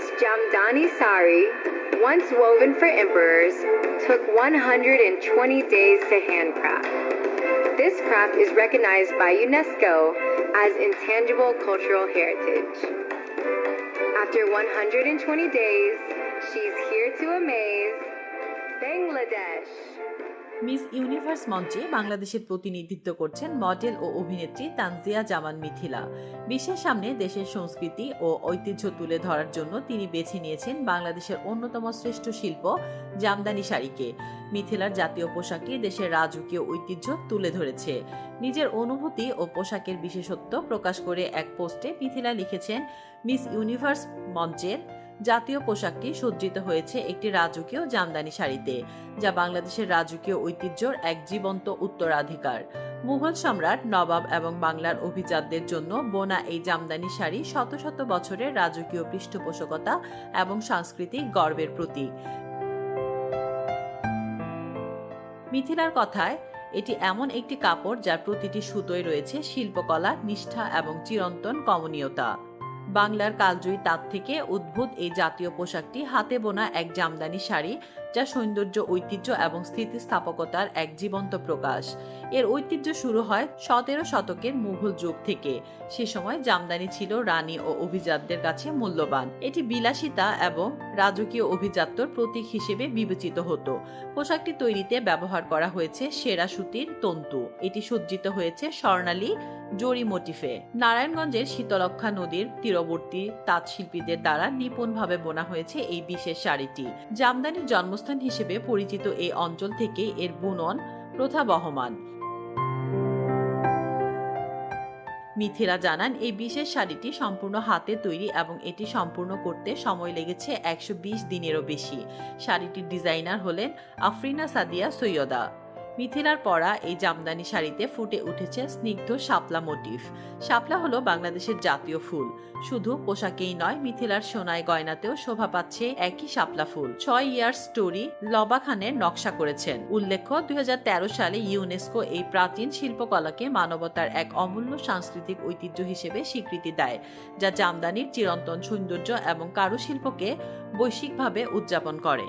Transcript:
This Jamdani sari, once woven for emperors, took 120 days to handcraft. This craft is recognized by UNESCO as intangible cultural heritage. After 120 days, she's here to amaze Bangladesh. Miss Universe মঞ্চে বাংলাদেশের প্রতিনিধিত্ব করছেন model ও অভিনেত্রী তানজিয়া জামান মিথিলা। বিশ্বের সামনে দেশের সংস্কৃতি ও ঐতিহ্য তুলে ধরার জন্য তিনি বেছে নিয়েছেন বাংলাদেশের অন্যতম শ্রেষ্ঠ শিল্প জামদানি শাড়িকে। মিথিলার জাতীয় পোশাকটি দেশের রাজকীয় ঐতিহ্য তুলে ধরেছে। নিজের অনুভূতি ও পোশাকের বিশেষত্ব প্রকাশ করে এক পোস্টে মিথিলা লিখেছেন, মিস ইউনিভার্স মঞ্চের জাতীয় পোশাকটি সজ্জিত হয়েছে একটি রাজকীয় জামদানি শাড়িতে, যা বাংলাদেশের রাজকীয় ঐতিহ্যর এক জীবন্ত উত্তরাধিকার। মুঘল সম্রাট নবাব এবং বাংলার অভিজাতদের জন্য বোনা এই জামদানি শাড়ি শত শত বছরের রাজকীয় পৃষ্ঠপোষকতা এবং সাংস্কৃতিক গর্বের প্রতীক। মিথিলার কথায়, এটি এমন একটি কাপড় যার প্রতিটি সুতোয় রয়েছে শিল্পকলা, নিষ্ঠা এবং চিরন্তন কমনীয়তা। বাংলার কালজয়ী তাঁত থেকে উদ্ভূত এই জাতীয় পোশাকটি হাতে বোনা এক জামদানি শাড়ি, যা সৌন্দর্য, ঐতিহ্য এবং স্থিতিস্থাপকতার এক জীবন্ত প্রকাশ। এর ঐতিহ্য শুরু হয় সতেরো শতকের মুঘল যুগ থেকে। সে সময় জামদানি ছিল রানী ও অভিজাতদের কাছে মূল্যবান। এটি বিলাসিতা এবং রাজকীয় অভিজাত্যর প্রতীক হিসেবে বিবেচিত হতো। পোশাকটি তৈরিতে ব্যবহার করা হয়েছে সেরা সুতির তন্তু। এটি সজ্জিত হয়েছে স্বর্ণালী জরি মোটিফে। নারায়ণগঞ্জের শীতলক্ষা নদীর তীরবর্তী তাঁত শিল্পীদের দ্বারা নিপুণভাবে বোনা হয়েছে এই বিশেষ শাড়িটি। জামদানির জন্মস্থান হিসেবে পরিচিত এই অঞ্চল থেকে এর বুনন প্রথা বহমান। মিথিলা জানান, এই বিশেষ শাড়িটি সম্পূর্ণ হাতে তৈরি এবং এটি সম্পূর্ণ করতে সময় লেগেছে একশো বিশ দিনেরও বেশি। শাড়িটির ডিজাইনার হলেন আফরিনা সাদিয়া সৈয়দা। মিথিলার পরা এই জামদানি শাড়িতে ফুটে উঠেছে স্নিগ্ধ শাপলা মোটিফ। শাপলা হলো বাংলাদেশের জাতীয় ফুল। শুধু পোশাকেই নয়, মিথিলার সোনায় গয়নাতেও শোভা পাচ্ছে একই শাপলা ফুল। ছয় ইয়ার স্টোরি লবা খানের নকশা করেছেন। উল্লেখ্য, দুই হাজার তেরো সালে ইউনেস্কো এই প্রাচীন শিল্পকলাকে মানবতার এক অমূল্য সাংস্কৃতিক ঐতিহ্য হিসেবে স্বীকৃতি দেয়, যা জামদানির চিরন্তন সৌন্দর্য এবং কারুশিল্পকে বৈশ্বিকভাবে উদযাপন করে।